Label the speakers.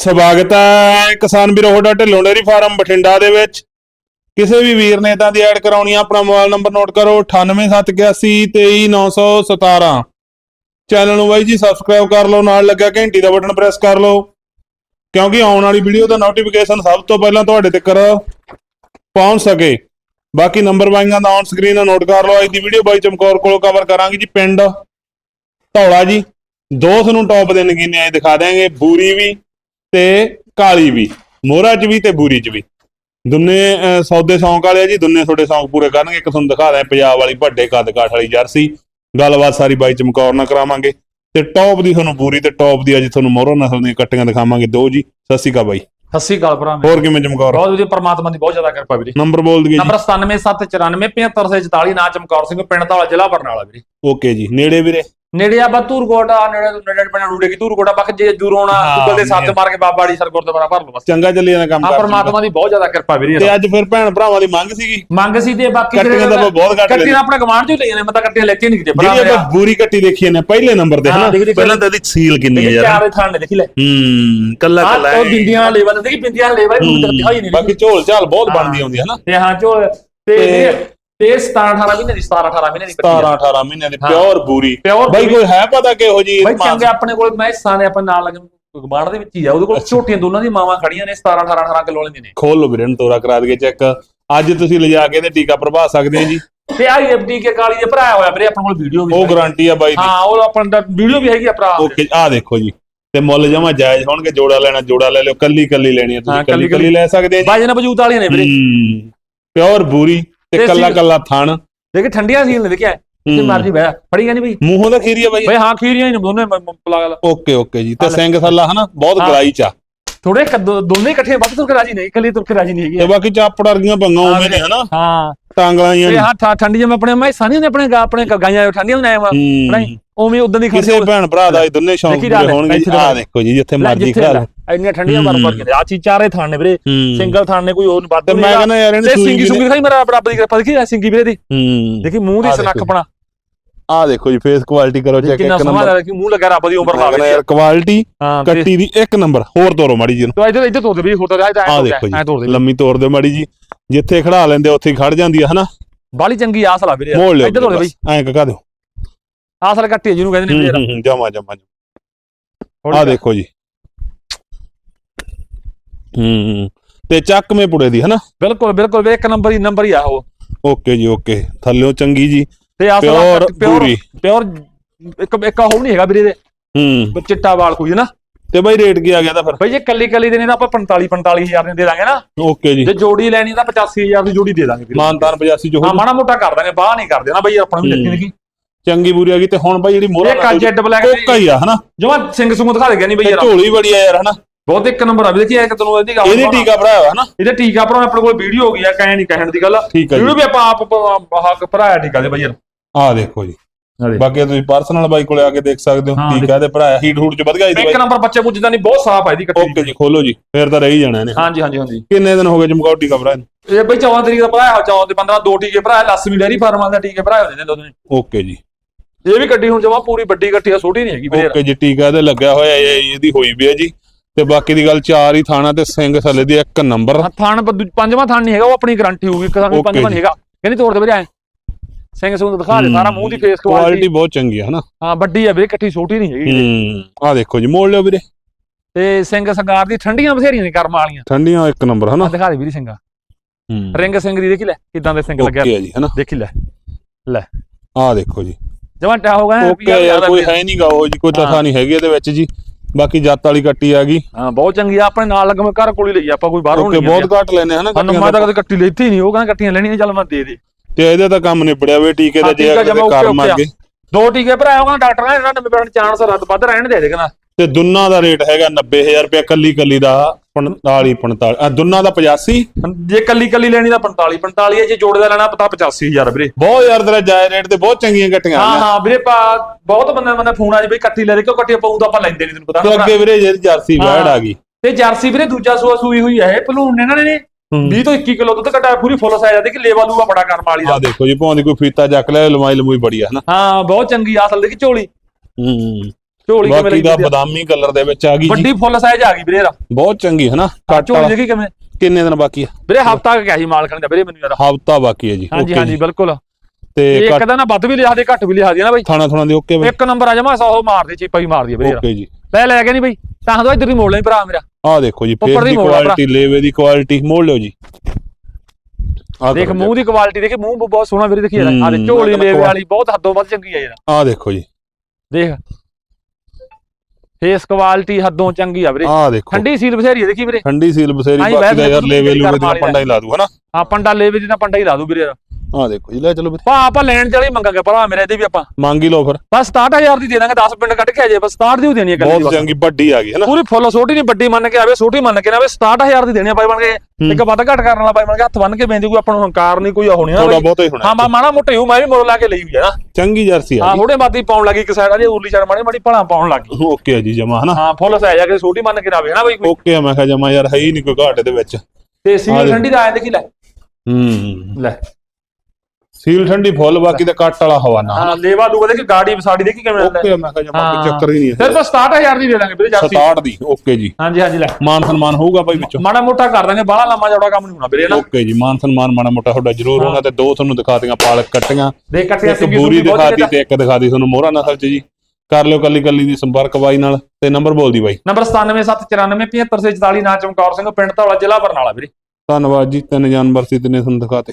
Speaker 1: ਸਵਾਗਤ ਹੈ ਕਿਸਾਨ ਵੀਰੋ, ਤੁਹਾਡਾ ਢਿੱਲੋਂ ਡੇਅਰੀ ਫਾਰਮ ਬਠਿੰਡਾ ਦੇ ਵਿੱਚ। ਕਿਸੇ ਵੀ ਵੀਰ ਨੇ ਤਾਂ ਦੀ ਐਡ ਕਰਾਉਣੀ ਆ, ਆਪਣਾ ਮੋਬਾਈਲ ਨੰਬਰ ਨੋਟ ਕਰੋ 9871823917 ਚੈਨਲ ਨੂੰ ਬਾਈ ਜੀ ਸਬਸਕ੍ਰਾਈਬ ਕਰ ਲਓ, ਨਾਲ ਲੱਗਿਆ ਘੰਟੀ ਦਾ ਬਟਨ ਪ੍ਰੈਸ ਕਰ ਲਓ, ਕਿਉਂਕਿ ਆਉਣ ਵਾਲੀ ਵੀਡੀਓ ਦਾ ਨੋਟੀਫਿਕੇਸ਼ਨ ਸਭ ਤੋਂ ਪਹਿਲਾਂ ਤੁਹਾਡੇ ਤੱਕ ਪਹੁੰਚ ਸਕੇ। ਬਾਕੀ ਨੰਬਰ ਬਾਈਆਂ ਦਾ ਔਨ ਸਕਰੀਨ ਨੋਟ ਕਰ ਲਓ, ਅੱਜ ਦੀ ਵੀਡੀਓ ਬਾਈ ਚਮਕੌਰ ਕੋਲੋਂ ਕਵਰ ਕਰਾਂਗੇ ਜੀ, ਪਿੰਡ ਧੌਲਾ ਜੀ। ਦੋ ਨੂੰ ਟੌਪ ਦੇ ਨਗੀਨੇ ਅੱਜ ਦਿਖਾ ਦਿਆਂਗੇ, ਬੂਰੀ ਵੀ। ਤੇ ਕਾਲੀ ਵੀ ਮੋਹਰਾ ਚ ਵੀ ਤੇ ਬੂਰੀ ਚ ਵੀ। ਦੁੰਨੇ ਸੌਦੇ ਸੌਂਕ ਵਾਲੇ ਆ ਜੀ ਦੁੰਨੇ ਤੁਹਾਡੇ ਸੌਂਕ ਪੂਰੇ ਕਰਨਗੇ। ਇੱਕ ਤੁਹਾਨੂੰ ਦਿਖਾ ਦਿਆਂ ਪੰਜਾਬ ਵਾਲੀ ਵੱਡੇ ਕੱਦ ਕਾਠ ਵਾਲੀ ਜਰਸੀ। ਗੱਲਬਾਤ ਸਾਰੀ ਬਾਈ ਚਮਕੌਰ ਨਾਲ ਕਰਾਵਾਂਗੇ। ਤੇ ਟੌਪ ਦੀ ਤੁਹਾਨੂੰ ਬੂਰੀ ਤੇ ਟੌਪ ਦੀ ਅੱਜ ਤੁਹਾਨੂੰ ਮੋਹਰਾ ਨਸਲ ਦੀਆਂ ਕੱਟੀਆਂ ਦਿਖਾਵਾਂਗੇ। ਦੋ ਜੀ ਸਤਿ ਸ਼੍ਰੀ ਅਕਾਲ ਬਾਈ।
Speaker 2: ਸਤਿ ਸ਼੍ਰੀ ਅਕਾਲ ਭਰਾ
Speaker 1: ਹੋਰ ਕਿਵੇਂ ਚਮਕੌਰ
Speaker 2: ਬਹੁਤ ਵਧੀਆ ਪ੍ਰਮਾਤਮਾ ਦੀ ਬਹੁਤ ਜ਼ਿਆਦਾ ਕਿਰਪਾ ਵੀਰੇ।
Speaker 1: ਨੰਬਰ ਬੋਲ ਦਈਏ ਜੀ।
Speaker 2: ਨੰਬਰ 9779475444 ਨਾ ਚਮਕੌਰ ਸਿੰਘ ਪਿੰਡ ਧੌਲਾ ਜ਼ਿਲ੍ਹਾ ਬਰਨਾਲਾ ਵੀਰੇ।
Speaker 1: ਓਕੇ ਜੀ ਨੇੜੇ ਵੀਰੇ।
Speaker 2: ਨੇੜੇ ਨੇੜੇ ਪਿੰਡ ਰੂੜੇ ਕੀ ਧੂਰਕੋਟ ਬਾਕੀ ਜੇ
Speaker 1: ਹਾਂ,
Speaker 2: ਗੂਗਲ ਦੇ ਸੱਤ। ਮਾਰ ਕੇ ਬਾਬਾ ਜੀ ਸਰ ਗੁਰਦੁਆਰਾ ਭਰ ਲਓ ਬਸ।
Speaker 1: ਚੰਗਾ ਚੱਲੀ ਜਾਂਦਾ ਕੰਮ
Speaker 2: ਆ ਪ੍ਰਮਾਤਮਾ ਦੀ ਬਹੁਤ ਜ਼ਿਆਦਾ ਕਿਰਪਾ ਵੀਰੇ
Speaker 1: ਤੇ ਅੱਜ ਫਿਰ ਭੈਣ ਭਰਾਵਾਂ ਦੀ ਮੰਗ ਸੀਗੀ?
Speaker 2: ਮੰਗ ਸੀ ਤੇ ਬਾਕੀ
Speaker 1: ਕੱਟੀਆਂ ਆਪਾਂ ਬਹੁਤ ਘੱਟ
Speaker 2: ਕੱਟੀਆਂ। ਆਪਣੇ ਕਮਾਂਡ ਚੋਂ ਹੀ ਲਈਆਂ ਨੇ ਮੈਂ ਤਾਂ ਕੱਟੀਆਂ ਲੈਤੀਆਂ ਨਹੀਂ ਕਿਤੇ ਭਰਾ
Speaker 1: ਆਪਾਂ ਬੂਰੀ ਕੱਟੀ ਦੇਖੀ ਨੇ ਪਹਿਲੇ ਨੰਬਰ ਤੇ ਹਨਾ। ਪਹਿਲਾਂ ਤਾਂ ਇਹਦੀ ਸੀਲ ਕਿੰਨੀ ਹੈ ਯਾਰ।
Speaker 2: ਚਾਰੇ ਥਾਣ ਨੇ ਦੇਖੀ ਲੈ।
Speaker 1: ਹੂੰ ਕੱਲਾ
Speaker 2: ਆ
Speaker 1: ਕੱਲਾ
Speaker 2: ਉਹ ਬਿੰਦੀਆਂ ਵਾਲਾ ਲੇਵਲ ਦੇਖੀ ਬਿੰਦੀਆਂ ਵਾਲਾ ਲੇਵਲ ਨੂੰ ਤਾਂ ਨਹੀਂ
Speaker 1: ਬਾਕੀ ਝੋਲ ਝਾਲ ਬਹੁਤ। ਬਣਦੀ ਆਉਂਦੀ ਹੈ ਨਾ
Speaker 2: ਤੇ ਹਾਂ ਚੋ ਤੇ
Speaker 1: ਤੇ-
Speaker 2: ਤੇ 17 18 ਮਹੀਨੇ ਦੀ 17 18 ਮਹੀਨੇ ਦੀ ਕੱਟੀ
Speaker 1: 17 18 ਮਹੀਨਿਆਂ ਦੀ
Speaker 2: ਹਾਂ।
Speaker 1: ਪਿਓਰ ਬੂਰੀ। ਬਾਈ ਕੋਈ ਹੈ ਪਤਾ ਕਿਹੋ ਜੀ
Speaker 2: ਬਾਈ ਚੰਗੇ ਆਪਣੇ ਕੋਲ ਮੈਂ ਸਾਨੇ ਆਪਾਂ ਨਾਲ ਲੱਗੇ ਗਮਾੜ ਦੇ ਵਿੱਚ ਹੀ ਆ ਉਹਦੇ ਕੋਲ ਝੋਟੀਆਂ ਦੋਨਾਂ ਦੀ ਮਾਵਾਂ ਖੜੀਆਂ ਨੇ 17 18 18 ਕਿਲੋ ਵਾਲੀਆਂ ਨੇ।
Speaker 1: ਖੋਲ ਲੋ ਵੀਰੇ ਨੂੰ ਤੋਰਾ ਕਰਾ ਦਈਏ ਚੈੱਕ ਅੱਜ ਤੁਸੀਂ ਲਿਜਾ ਕੇ ਤੇ ਟੀਕਾ ਪ੍ਰਭਾ ਸਕਦੇ ਆ ਜੀ।
Speaker 2: ਤੇ ਆਈ ਐਫਡੀ ਕੇ ਕਾਲੀ ਦੇ ਭਰਾ ਹੋਇਆ ਵੀਰੇ ਆਪਣੇ ਕੋਲ ਵੀਡੀਓ ਵੀ
Speaker 1: ਉਹ ਗਾਰੰਟੀ ਆ ਬਾਈ ਦੀ।
Speaker 2: ਹਾਂ ਉਹ ਆਪਣਾ ਦਾ ਵੀਡੀਓ ਵੀ ਹੈਗੀ ਆ ਭਰਾ
Speaker 1: ਓਕੇ ਆ ਦੇਖੋ ਜੀ। ਤੇ ਮੁੱਲ ਜਮਾ ਜਾਇਜ਼ ਹੋਣਗੇ ਜੋੜਾ ਲੈਣਾ ਜੋੜਾ ਲੈ ਲਿਓ ਕੱਲੀ ਕੱਲੀ ਲੈਣੀ ਆ ਤੁਸੀਂ
Speaker 2: ਹਾਂ,
Speaker 1: ਕੱਲੀ ਕੱਲੀ
Speaker 2: ਕੱਲੀ-
Speaker 1: ਲੈ ਸਕਦੇ ਆ ਜੀ।
Speaker 2: ਬਾਜਨ ਬਜੂਤ ਵਾਲੀਆਂ ਨੇ ਵੀਰੇ।
Speaker 1: ਪਿਓਰ ਬੂਰੀ। ਤੇ ਕੱਲਾ ਕੱਲਾ ਥਣ।
Speaker 2: ਦੇਖੇ ਠੰਡੀਆਂ ਸੀਲ ਨੇ ਦੇਖਿਆ ਤੇ। ਮਰਜ਼ੀ ਬਹਿ ਫੜੀਆਂ ਨਹੀਂ ਬਈ।
Speaker 1: ਮੂੰਹੋਂ ਦਾ ਖੀਰੀ ਆ ਬਾਈ।
Speaker 2: ਬਈ ਹਾਂ ਖੀਰੀਆਂ ਹੀ ਨੇ ਦੋਨੇ ਪਲਾਗ
Speaker 1: ਓਕੇ ਓਕੇ ਜੀ। ਤੇ। ਸਿੰਘ ਥੱਲਾ ਹਨਾ? ਬਹੁਤ। ਗਲਾਈ ਚ ਆ।
Speaker 2: ਥੋੜੇ ਦੋਨੇ ਇਕੱਠੇ ਵੱਧ ਤੁਰ ਕੇ ਰਾਜੀ ਨਹੀਂ ਇਕੱਲੀ ਤੁਰ ਕੇ ਰਾਜੀ ਨਹੀਂ
Speaker 1: ਤੇ
Speaker 2: ਹੈਗੀ
Speaker 1: ਬਾਕੀ ਚਾਪੜ ਵਰਗੀਆਂ ਬੰਗਾਂ
Speaker 2: ਹਾਂ
Speaker 1: ਉਵੇਂ ਨੇ। ਹਨਾ।
Speaker 2: ਹਾਂ।
Speaker 1: ਟਾਂਗਲਾਂ
Speaker 2: ਤੇ
Speaker 1: ਜਾਂ
Speaker 2: ਹਾਂ ਠੰਡੀ ਜਿਵੇਂ ਆਪਣੇ ਮੈਂ ਸਾਨੀਆਂ ਨੇ ਆਪਣੇ ਗਾ- ਆਪਣੇ ਗਾਈਆਂ ਠੰਡੀਆਂ ਨੇ ਆਇਆ ਨਹੀਂ ਉਵੇਂ ਉਦੋਂ ਦੀ
Speaker 1: ਕਿਸੇ ਭੈਣ ਭਰਾ ਦਾ ਇਹ ਦੋਨੇ ਸ਼ੌਂਕ
Speaker 2: ਦੇਖੀ
Speaker 1: ਪੂਰੇ ਹੋਣਗੇ। ਜੀ
Speaker 2: ਇੱਥੇ
Speaker 1: ਆ
Speaker 2: ਤਾਂ-
Speaker 1: ਦੇਖੋ ਜੀ ਜਿੱਥੇ ਮਰਜ਼ੀ
Speaker 2: ਲੈ,
Speaker 1: ਲਓ
Speaker 2: ਇੰਨੀਆਂ ਠੰਡੀਆਂ ਬਰਫ ਵਰਗੀਆਂ ਨੇ ਆ ਚੀਜ਼ ਚਾਰੇ ਥਾਣ ਨੇ ਵੀਰੇ।
Speaker 1: ਹੂੰ।
Speaker 2: ਸਿੰਗਲ ਥਾਣ ਨੇ ਕੋਈ ਹੋਰ ਵੱਧ
Speaker 1: ਤੇ ਮੈਂ ਕਹਿੰਦਾ ਯਾਰ ਇਹਨੇ
Speaker 2: ਤੇ
Speaker 1: ਸੂਈ
Speaker 2: ਸਿੰਗੀ
Speaker 1: ਵੀ
Speaker 2: ਸੁੰਗੀ ਦਿਖਾਈ ਮੇਰਾ ਬਰਾਬਰ ਦੀ ਕਿਰਪਾ ਦੇਖੀ ਸਿੰਗੀ ਵੀਰੇ ਦੀ।
Speaker 1: ਹੂੰ।
Speaker 2: ਦੇਖੀ ਮੂੰਹ ਦੀ
Speaker 1: ਆਹ
Speaker 2: ਸਨੱਖ। ਆਪਣਾ
Speaker 1: ਆ ਦੇਖੋ ਜੀ ਫੇਸ ਕੁਆਲਿਟੀ ਕਰੋ ਚੈੱਕ
Speaker 2: ਕਿੰਨਾ
Speaker 1: ਇੱਕ
Speaker 2: ਸੋਹਣਾ
Speaker 1: ਨੰਬਰ
Speaker 2: ਲੱਗਦਾ ਕਿ ਮੂੰਹ ਲੱਗਾ ਰੱਬ ਦੀ ਉਮਰ
Speaker 1: ਮੈਂ
Speaker 2: ਲਾਵੇ
Speaker 1: ਯਾਰ ਕੁਆਲਿਟੀ
Speaker 2: ਹਾਂ ਤੇ
Speaker 1: ਕੱਟੀ ਦੀ ਇੱਕ ਨੰਬਰ ਹੋਰ ਤੋਰੋ ਮਾੜੀ ਜੀ ਨੂੰ
Speaker 2: ਤੋ ਇੱਧਰ ਇੱਧਰ ਤੋੜ ਦੇ ਵੀ ਹੋਰ ਤਾਂ
Speaker 1: ਆ ਦੇਖੋ
Speaker 2: ਐ ਤੋੜ
Speaker 1: ਜੀ
Speaker 2: ਦੇ।
Speaker 1: ਲੰਮੀ ਤੋਰ ਦਿਓ ਮਾੜੀ ਜੀ ਜਿੱਥੇ ਖੜਾ ਲੈਂਦੇ ਉੱਥੇ ਹੀ ਖੜ ਜਾਂਦੀ ਆ ਹਨਾ?
Speaker 2: ਬਾਲੀ ਚੰਗੀ ਆਸ ਲਾ ਵੀਰੇ।
Speaker 1: ਮੋੜ ਲਿਓ
Speaker 2: ਇੱਧਰ ਤੋੜ ਦੇ ਬਈ।
Speaker 1: ਐਂ ਕਾ ਦਿਓ।
Speaker 2: ਆਸ ਲਾ ਕੱਟੀ ਜਿਹਨੂੰ ਕਹਿੰਦੇ ਨੇ ਵੀਰੇ
Speaker 1: ਹੂੰ ਜਮਾ ਜਮਾ
Speaker 2: ਹੋਰ
Speaker 1: ਆ? ਦੇਖੋ ਜੀ। ਹੂੰ ਤੇ ਚੱਕਵੇਂ ਪੁੜੇ ਦੀ ਹਨਾ?
Speaker 2: ਬਿਲਕੁਲ ਬਿਲਕੁਲ ਵੀ ਇੱਕ ਨੰਬਰ ਹੀ ਨੰਬਰ ਹੀ ਆ ਉਹ।
Speaker 1: ਓਕੇ ਜੀ ਓਕੇ। ਥੱਲਿਓ ਚੰਗੀ ਜੀ।
Speaker 2: ਤੇ ਲਾ
Speaker 1: ਪਿਓਰ
Speaker 2: ਪਿਓਰ ਪਿਓਰ ਇੱਕ ਇੱਕ ਉਹ ਨਹੀਂ ਹੈਗਾ ਵੀਰੇ ਦੇ
Speaker 1: ਹੂੰ।
Speaker 2: ਚਿੱਟਾ ਵਾਲ ਕੋਈ ਨਾ
Speaker 1: ਤੇ ਬਾਈ ਰੇਟ ਕੀ ਆ ਗਿਆ ਤਾਂ ਫਿਰ?
Speaker 2: ਬਈ ਜੇ ਕੱਲੀ ਕੱਲੀ ਦੇ ਨੇ ਤਾਂ ਆਪਾਂ 45 45000 ਦੇ ਦੇ ਦਾਂਗੇ ਨਾ।
Speaker 1: ਓਕੇ ਜੀ।
Speaker 2: ਜੇ ਜੋੜੀ ਲੈਣੀ ਤਾਂ 85000 ਦੀ ਜੋੜੀ ਦੇ ਦਾਂਗੇ ਵੀਰੇ।
Speaker 1: ਮਾਨਤਾਨ 85 ਜੋ
Speaker 2: ਹਾਂ ਮਾੜਾ ਮੋਟਾ ਕਰ ਦਾਂਗੇ ਬਾਹ ਨਹੀਂ ਕਰਦੇ ਨਾ ਬਈ ਆਪਣਾ ਵੀ ਲੱਗੀ ਨਹੀਂ
Speaker 1: ਚੰਗੀ ਬੂਰੀ ਆ ਗਈ ਤੇ ਹੁਣ ਬਾਈ ਜਿਹੜੀ ਮੋਹਰਾ
Speaker 2: ਇਹ ਕੱਜ ਜੈਡ ਬਲੈਕ
Speaker 1: ਕੋਕਾ ਹੀ ਆ ਹਨਾ?
Speaker 2: ਜਮਾ ਸਿੰਘ ਸੁੰਗ ਦਿਖਾ ਦੇ ਗਿਆ ਨਹੀਂ ਬਈ ਯਾਰ।
Speaker 1: ਝੋਲੀ ਬੜੀ ਆ ਯਾਰ ਹਨਾ?
Speaker 2: ਬਹੁਤ ਇੱਕ ਨੰਬਰ ਆ ਵੀ ਦੇਖੀ ਇੱਕ ਤੈਨੂੰ ਇਹਦੀ ਗੱਲ
Speaker 1: ਇਹਦੀ ਟੀਕਾ ਭਰਾਇਆ ਹਨਾ?
Speaker 2: ਇਹਦੇ ਟੀਕਾ ਭਰਾ ਆਪਣੇ ਕੋਲ ਵੀਡੀਓ ਹੋ ਗਈ ਆ ਕਹਿ ਨਹੀਂ ਕਹਿਣ ਦੀ ਗੱਲ।
Speaker 1: ਆ
Speaker 2: ਵੀਡੀਓ ਵੀ ਆਪਾਂ ਆਪ ਆਹ ਭਰਾਇਆ ਟੀਕਾ ਦੇ ਬਈ ਯਾਰ।
Speaker 1: ਆ ਦੇਖੋ ਜੀ।
Speaker 2: ਬਾਕੀ
Speaker 1: ਬਾਕੀ ਤੁਸੀਂ ਪਰਸਨਲ ਬਾਈ ਕੋਲੇ ਆ ਕੇ ਦੇਖ ਸਕਦੇ ਹੋ।
Speaker 2: ਹਾਂ,
Speaker 1: ਟੀਕਾ ਤੇ ਭਰਾਇਆ ਹੀਟ ਹੂਟ ਚ ਵਧ ਗਿਆ ਜੀ
Speaker 2: ਇੱਕ ਨੰਬਰ ਬੱਚੇ ਪੁੱਜਦਾ ਨਹੀਂ ਬਹੁਤ ਸਾਫ਼ ਆ ਇਹਦੀ ਕੱਟੀ
Speaker 1: ਓਕੇ ਜੀ ਖੋਲੋ ਜੀ ਫੇਰ ਤਾਂ ਰਹੀ ਜਾਣਾ ਇਹਨੇ।
Speaker 2: ਹਾਂਜੀ ਹਾਂਜੀ ਹਾਂਜੀ।
Speaker 1: ਕਿੰਨੇ ਦਿਨ ਹੋ ਗਏ ਚਮਕੌਰ ਟੀਕਾ ਭਰਾਇਆ ਨੂੰ?
Speaker 2: ਇਹ ਬਈ 14 ਤਰੀਕ ਦਾ ਭਰਾਇਆ 14 ਤੇ 15 ਦੋ ਟੀਕੇ ਭਰਾਇਆ ਲੱਸਵੀ ਡੈਰੀ ਫਾਰਮਾਂ ਦਾ ਟੀਕੇ ਭਰਾਏ ਹੋਏ ਨੇ ਦੋਨੇ
Speaker 1: ਓਕੇ ਜੀ।
Speaker 2: ਇਹ ਵੀ ਗੱਡੀ ਹੁਣ ਜਮਾ ਪੂਰੀ ਵੱਡੀ ਗੱਟੀ ਆ ਛੋਟੀ ਨਹੀਂ ਹੈਗੀ ਵੀਰੇ।
Speaker 1: ਓਕੇ ਜੀ ਟੀਕਾ ਇਹਦੇ ਲੱਗਿਆ ਹੋਇਆ ਇਹ ਇਹਦੀ ਹੋਈ ਵੀ ਹੈ ਜੀ। ਤੇ ਬਾਕੀ ਦੀ ਗੱਲ ਚਾਰ ਹੀ ਥਾਣਾ ਤੇ ਸਿੰਘ ਥੱਲੇ ਦੀ ਇੱਕ ਨੰਬਰ
Speaker 2: ਹਾਂ ਥਾਣ ਦੂ- ਪੰਜਵਾਂ ਥਾਣ ਨਹੀਂ ਹੈਗਾ ਉਹ ਆਪਣੀ ਗਾਰੰਟੀ ਹੋਊਗੀ ਕਿਸਾਨ
Speaker 1: Okay
Speaker 2: ਪੰਜਵਾਂ
Speaker 1: ਜੀ।
Speaker 2: ਨਹੀਂ ਹੈਗਾ ਕਹਿੰਦੀ ਤੋੜ ਦੇ ਵੀਰੇ ਐ। ਸਿੰਘ ਸੁੰਗ ਦਿਖਾ ਦੇ ਸਾਰਾ ਮੂੰਹ ਦੀ ਫੇਸ
Speaker 1: ਕੁਆਲਿਟੀ ਬਹੁਤ ਚੰਗੀ ਹੈ ਹਨਾ?
Speaker 2: ਹਾਂ ਵੱਡੀ ਆ ਵੀਰੇ ਇਕੱਠੀ ਛੋਟੀ ਨਹੀਂ ਹੈਗੀ
Speaker 1: ਹੂੰ ਆ ਦੇਖੋ ਜੀ ਮੋੜ ਲਿਓ ਵੀਰੇ।
Speaker 2: ਤੇ ਸਿੰਘ ਸੰਗਾਰ ਦੀ ਠੰਡੀਆਂ ਬਥੇਰੀਆਂ ਨੇ ਕਰਮ ਵਾਲੀਆਂ।
Speaker 1: ਠੰਡੀਆਂ ਇੱਕ ਨੰਬਰ ਹਨਾ?
Speaker 2: ਦਿਖਾ ਦੇ ਵੀਰੇ ਸਿੰਘਾ।
Speaker 1: ਹੂੰ।
Speaker 2: ਰਿੰਗ ਸਿੰਘ ਦੀ ਦੇਖੀ ਲੈ ਕਿਦਾਂ ਦੇ ਸਿੰਘ ਲੱਗਿਆ
Speaker 1: ਓਕੇ ਜੀ ਹਨਾ?
Speaker 2: ਦੇਖੀ ਲੈ
Speaker 1: ਆ ਦੇਖੋ ਜੀ।
Speaker 2: ਜਮਾਂ ਟਾ ਹੋ ਗਿਆ
Speaker 1: ਓਕੇ ਯਾਰ ਕੋਈ ਹੈ ਨਹੀਂਗਾ ਉਹ ਜੀ ਕੋਈ ਤਥਾ। ਨਹੀਂ ਹੈਗੀ ਇਹਦੇ ਵਿੱਚ ਜੀ। ਬਾਕੀ ਜੱਤ ਵਾਲੀ ਕੱਟੀ ਆ ਗਈ।
Speaker 2: ਹਾਂ ਬਹੁਤ ਚੰਗੀ ਆ ਆਪਣੇ ਨਾਲ ਲੱਗਵੇਂ ਘਰ ਕੋਲ ਹੀ ਲਈ ਆਪਾਂ ਕੋਈ ਬਾਹਰੋਂ
Speaker 1: ਓਕੇ
Speaker 2: ਨਹੀਂ
Speaker 1: ਬਹੁਤ ਘੱਟ ਲੈਨੇ ਹਨਾ ਕੱਟੀਆਂ
Speaker 2: ਮੈਂ ਤਾਂ। ਕਦੇ ਕੱਟੀ ਲੈਤੀ ਨਹੀਂ ਉਹ ਕਹਿੰਦਾ ਕੱਟੀਆਂ ਲੈਣੀਆਂ ਚੱਲ ਮੈਂ ਦੇ ਦੇ।
Speaker 1: ਤੇ ਇਹਦੇ ਤਾਂ ਕੰਮ ਨਿਬੜਿਆ ਵੇ ਟੀਕੇ ਦਾ ਜੇ ਅਗਲੇ
Speaker 2: ਜਮਾਂ
Speaker 1: ਦੇ ਕਰ
Speaker 2: ਓਕੇ
Speaker 1: ਮਰ
Speaker 2: ਓਕੇ
Speaker 1: ਗਏ।
Speaker 2: ਦੋ ਟੀਕੇ ਭਰਾਇਆ ਉਹ ਕਹਿੰਦਾ ਡਾਕਟਰ ਨੇ ਇਹਨਾਂ ਨੇ ਮੇਰੇ ਚਾਂਸ ਰੱਦ ਵੱਧ ਰਹਿਣ ਦੇ ਦੇ ਕਹਿੰਦਾ।
Speaker 1: ਤੇ ਦੁੰਨਾ ਦਾ ਰੇਟ ਹੈਗਾ 90000 ਰੁਪਏ ਕੱਲੀ ਕੱਲੀ ਦਾ 45 45 ਆ ਦੁੰਨਾ ਦਾ 85
Speaker 2: ਜੇ ਕੱਲੀ ਕੱਲੀ ਲੈਣੀ ਤਾਂ 45 45 ਹੈ ਜੇ ਜੋੜੇ ਦਾ ਲੈਣਾ ਪਤਾ 85000 ਵੀਰੇ।
Speaker 1: ਬਹੁਤ ਯਾਰ ਤੇਰਾ ਜਾਇ ਰੇਟ ਤੇ ਬਹੁਤ ਚੰਗੀਆਂ ਕੱਟੀਆਂ
Speaker 2: ਹਾਂ ਹਾਂ ਵੀਰੇ ਪਾ ਬਹੁਤ ਬੰਦੇ ਬੰਦੇ ਫੋਨ ਆ ਜੀ ਬਈ ਕੱਟੀ ਲੈ ਦੇ ਕਿਉਂ ਕੱਟੀ ਪਾਉ ਤਾਂ ਆਪਾਂ ਲੈਂਦੇ ਨਹੀਂ ਤੈਨੂੰ ਪਤਾ।
Speaker 1: ਅੱਗੇ ਵੀਰੇ ਜਿਹੜੀ ਜਰਸੀ। ਵੈੜ ਆ ਗਈ।
Speaker 2: ਤੇ ਜਰਸੀ ਵੀਰੇ ਦੂਜਾ ਸੂਆ ਸੂਈ ਹੋਈ ਹੈ ਇਹ ਭਲੂਣ ਨੇ ਇਹਨਾਂ ਨੇ। 20 ਤੋਂ 21 ਕਿਲੋ ਦੁੱਧ ਘਟਾਇਆ ਪੂਰੀ ਫੁੱਲ ਸਾਈਜ਼ ਆ। ਦੇ ਕਿ ਲੇਵਾ ਲੂਆ ਬੜਾ ਕਰਮ ਵਾਲੀ
Speaker 1: ਆ।
Speaker 2: ਦਾ
Speaker 1: ਦੇਖੋ ਜੀ ਭਾਵੇਂ ਦੀ ਕੋਈ ਫੀਤਾ ਚੱਕ ਲੈ ਲਮਾਈ ਲਮੂਈ ਬੜੀ ਆ ਹਨਾ।
Speaker 2: ਹਾਂ ਬਹੁਤ ਚੰਗੀ ਅਸਲ ਦੇ ਕਿ ਝੋਲੀ।
Speaker 1: ਹੂੰ।
Speaker 2: ਝੋਲੀ ਕਿਵੇਂ
Speaker 1: ਬਾਕੀ ਦਾ? ਬਦਾਮੀ ਕਲਰ ਦੇ ਵਿੱਚ ਆ ਗਈ ਜੀ।
Speaker 2: ਵੱਡੀ ਫੁੱਲ ਸਾਈਜ਼ ਆ ਗਈ ਵੀਰੇ ਇਹਦਾ।
Speaker 1: ਬਹੁਤ ਚੰਗੀ ਹੈ ਨਾ ਕੱਟ
Speaker 2: ਝੋਲੀ ਦੇਖੀ ਕਿਵੇਂ?
Speaker 1: ਕਿੰਨੇ ਦਿਨ ਬਾਕੀ ਆ?
Speaker 2: ਵੀਰੇ ਹਫਤਾ ਕਿਹਾ ਸੀ ਮਾਲ ਖਣ ਦਾ ਵੀਰੇ ਮੈਨੂੰ ਯਾਰ।
Speaker 1: ਹਫਤਾ ਬਾਕੀ ਹੈ ਜੀ
Speaker 2: ਹਾਂਜੀ ਹਾਂਜੀ
Speaker 1: ਜੀ।
Speaker 2: ਬਿਲਕੁਲ।
Speaker 1: ਤੇ
Speaker 2: ਇੱਕ ਦਾ ਨਾ ਵੱਧ ਵੀ ਲਿਆ ਦੇ ਘੱਟ ਵੀ ਲਿਆ ਦੇ ਨਾ ਬਾਈ।
Speaker 1: ਥਾਣਾ ਥਾਣਾ ਦੇ ਓਕੇ ਬਈ।
Speaker 2: ਇੱਕ ਨੰਬਰ ਆ ਜਾਮਾ ਉਹ ਮਾਰਦੇ ਚੀਪਾ ਵੀ ਮਾਰਦੀ ਆ ਵੀਰੇ।
Speaker 1: ਓਕੇ ਜੀ।
Speaker 2: ਲੈ ਲੈ ਕੇ ਨਹੀਂ ਬਾਈ। ਤਾਂ ਦੋ ਇੱਧਰ ਦੀ ਮੋੜ ਲਈ ਭਰਾ ਮੇਰਾ।
Speaker 1: ਆਹ ਦੇਖੋ ਜੀ
Speaker 2: ਉੱਪਰ
Speaker 1: ਫੇਸ
Speaker 2: ਦੀ
Speaker 1: ਦੀ
Speaker 2: ਮੋੜ ਆ ਭਰਾ।
Speaker 1: ਕੁਆਲਿਟੀ ਲੇਵੇ ਦੀ ਕੁਆਲਿਟੀ ਮੋੜ ਲਿਓ ਜੀ। ਆਹ
Speaker 2: ਦੇਖ ਮੂੰਹ ਦੀ ਕੁਆਲਿਟੀ ਦੇਖੀ ਮੂੰਹ ਬਹੁਤ ਸੋਹਣਾ ਵੀਰੇ ਦੇਖੀ ਯਾਰ ਆ
Speaker 1: ਹੂੰ,
Speaker 2: ਦੇ ਝੋਲੀ
Speaker 1: ਮੈਂ
Speaker 2: ਲੇਵੇ
Speaker 1: ਕਹਿੰਦਾ
Speaker 2: ਵਾਲੀ ਬਹੁਤ ਹੱਦੋਂ ਵੱਧ ਚੰਗੀ ਆ ਯਾਰ।
Speaker 1: ਆਹ ਦੇਖੋ ਜੀ।
Speaker 2: ਦੇਖ। ਫੇਸ ਕੁਆਲਿਟੀ ਹੱਦੋਂ ਚੰਗੀ ਆ ਵੀਰੇ।
Speaker 1: ਆਹ ਦੇਖੋ।
Speaker 2: ਠੰਡੀ ਸੀਲ ਬਥੇਰੀ ਆ ਦੇਖੀ ਵੀਰੇ।
Speaker 1: ਠੰਡੀ ਸੀਲ ਬਸੇਰੀ ਬਾਕੀ ਦਾ ਯਾਰ
Speaker 2: ਤੁਸੀਂ
Speaker 1: ਲੇਵੇ ਲੂਵੇ
Speaker 2: ਕਰਮ
Speaker 1: ਦਾ
Speaker 2: ਵਾਲੇ
Speaker 1: ਪੰਡਾ ਹੀ ਲਾ ਦੂ ਹਨਾ?
Speaker 2: ਆ ਪੰਡਾ ਲੇਵੇ ਦੀ ਤਾਂ ਪੰਡਾ ਹੀ ਲਾ ਦੂ ਵੀਰੇ ਯਾਰ।
Speaker 1: ਆਹ ਦੇਖੋ ਜੀ ਲੈ ਚਲੋ ਵੀਰੇ
Speaker 2: ਪਾ ਆਪਾਂ ਲੈਣ ਚ ਵਾਲੀ ਮੰਗਾਂਗੇ ਭਰਾ ਮੇਰੇ ਇਹਦੇ ਵੀ ਆਪਾਂ।
Speaker 1: ਮੰਗ ਹੀ ਲਓ ਫਿਰ।
Speaker 2: ਬਸ 67000 ਦੀ ਦੇ ਦਾਂਗੇ 10 ਪਿੰਡ ਕੱਢ ਕੇ ਆ ਜੇ ਬਸ 67 ਦੀ ਹੋ ਦੇਣੀ ਹੈ ਗੱਲ
Speaker 1: ਬਹੁਤ ਚੰਗੀ ਵੱਡੀ ਆ ਗਈ ਹੈ ਨਾ?
Speaker 2: ਪੂਰੀ ਫੁੱਲ ਛੋਟੀ ਨਹੀਂ ਵੱਡੀ ਮੰਨ ਕੇ ਆਵੇ ਛੋਟੀ ਮੰਨ ਕੇ ਨਾ ਆਵੇ 67000 ਦੀ ਦੇਣੀ ਆ ਬਾਈ ਬਣ ਕੇ। ਇੱਕ ਵੱਧ ਘੱਟ ਕਰਨ ਵਾਲਾ ਬਾਈ ਬਣ ਕੇ ਹੱਥ ਬੰਨ ਕੇ ਬੈਂਦੀ ਕੋਈ ਆਪਾਂ ਨੂੰ ਹੰਕਾਰ ਨਹੀਂ ਕੋਈ ਉਹ ਨਹੀਂ
Speaker 1: ਥੋੜਾ
Speaker 2: ਨਾ
Speaker 1: ਬਹੁਤਾ ਹੀ
Speaker 2: ਹਾਂ
Speaker 1: ਹੋਣਾ
Speaker 2: ਮਾ ਮਾਣਾ ਮੋਟੇ ਹੂੰ ਮੈਂ ਵੀ ਮੁੱਲ ਲਾ ਕੇ ਲਈ ਹੋਈ ਆ ਨਾ।
Speaker 1: ਚੰਗੀ ਜਰਸੀ ਆ
Speaker 2: ਹਾਂ ਥੋੜੇ ਬਾਦੀ ਪਾਉਣ ਲੱਗੀ ਇੱਕ ਸਾਈਡ ਆ ਜੇ ਉਰਲੀ ਸਾਈਡ ਮਾੜੀ ਮਾੜੀ ਭਲਾ ਪਾਉਣ ਲੱਗੀ।
Speaker 1: ਓਕੇ ਆ ਜੀ ਜਮਾ ਹਨਾ
Speaker 2: ਹਾਂ ਫੁੱਲ ਸਾਈਜ਼ ਆ ਕੇ ਛੋਟੀ ਮੰਨ ਕੇ ਨਾ ਆਵੇ ਹਨਾ ਬਾਈ ਕੋਈ?
Speaker 1: ਓਕੇ ਆ ਮੈਂ ਕਿਹਾ ਜਮਾ ਯਾਰ ਹੈ ਹੀ ਨਹੀਂ ਕੋਈ ਘਾਟੇ ਦੇ ਵਿੱਚ।
Speaker 2: ਤੇ
Speaker 1: ਆ
Speaker 2: ਸੀਲ। ਠੰਡੀ ਦਾ ਆਇਆ ਦੇਖੀ ਲੈ।
Speaker 1: ਹੂੰ।
Speaker 2: ਲੈ।
Speaker 1: ਸੀਲ ਠੰਡੀ ਫੁੱਲ ਬਾਕੀ ਤਾਂ ਕੱਟ ਵਾਲਾ ਹਵਾਨਾ
Speaker 2: ਹਾਂ ਲੇਵਾ ਦੂਗਾ ਦੇਖੀ ਗਾੜੀ ਵਿਸਾੜੀ ਦੇਖੀ ਕਿਵੇਂ ਲੈ
Speaker 1: ਓਕੇ ਮੈਂ ਕਿਹਾ ਜਮਾ
Speaker 2: ਹਾਂ।
Speaker 1: ਚੱਕਰ ਹੀ ਨਹੀਂ
Speaker 2: ਫਿਰ ਤਾਂ 67000 ਦੀ ਦੇ ਦਾਂਗੇ ਵੀਰੇ ਜਰਸੀ।
Speaker 1: 67 ਦੀ ਓਕੇ ਜੀ।
Speaker 2: ਹਾਂਜੀ ਹਾਂਜੀ ਲੈ।
Speaker 1: ਮਾਨ ਸਨਮਾਨ ਹੋਊਗਾ ਭਾਈ ਵਿੱਚੋਂ।
Speaker 2: ਮਾੜਾ ਮੋਟਾ ਕਰ ਦਾਂਗੇ ਬਾਹਲਾ ਲੰਮਾ ਚੌੜਾ ਕੰਮ ਨਹੀਂ ਹੋਣਾ ਵੀਰੇ ਨਾ
Speaker 1: ਓਕੇ ਜੀ ਮਾਨ ਸਨਮਾਨ ਮਾੜਾ ਮੋਟਾ ਤੁਹਾਡਾ ਜ਼ਰੂਰ ਹੋਣਾ ਤੇ ਦੋ ਤੁਹਾਨੂੰ ਦਿਖਾ ਦਿਆਂ ਪਾਲਕ ਕੱਟੀਆਂ।
Speaker 2: ਦੇਖ ਕੱਟਿਆ
Speaker 1: ਇੱਕ ਬੂਰੀ ਦਿਖਾਤੀ ਤੇ ਇੱਕ ਦਿਖਾਤੀ ਤੁਹਾਨੂੰ ਮੋਹਰਾ ਨਸਲ ਚ ਜੀ। ਕਰ ਲਿਓ ਕੱਲੀ ਕੱਲੀ ਦੀ ਸੰਪਰਕ ਬਾਈ ਨਾਲ ਤੇ ਨੰਬਰ ਬੋਲ ਦੀ ਬਾਈ।
Speaker 2: ਨੰਬਰ 9779475644 ਨਾ ਚਮਕੌਰ ਸਿੰਘ ਪਿੰਡ ਧੌਲਾ ਜ਼ਿਲ੍ਹਾ ਬਰਨਾਲਾ ਵੀਰੇ।
Speaker 1: ਧੰਨਵਾਦ ਜੀ ਤਿੰਨ ਜਾਨਵਰ ਸੀ ਤਿੰਨੇ ਤੁਹਾਨੂੰ ਦਿਖਾਤੇ।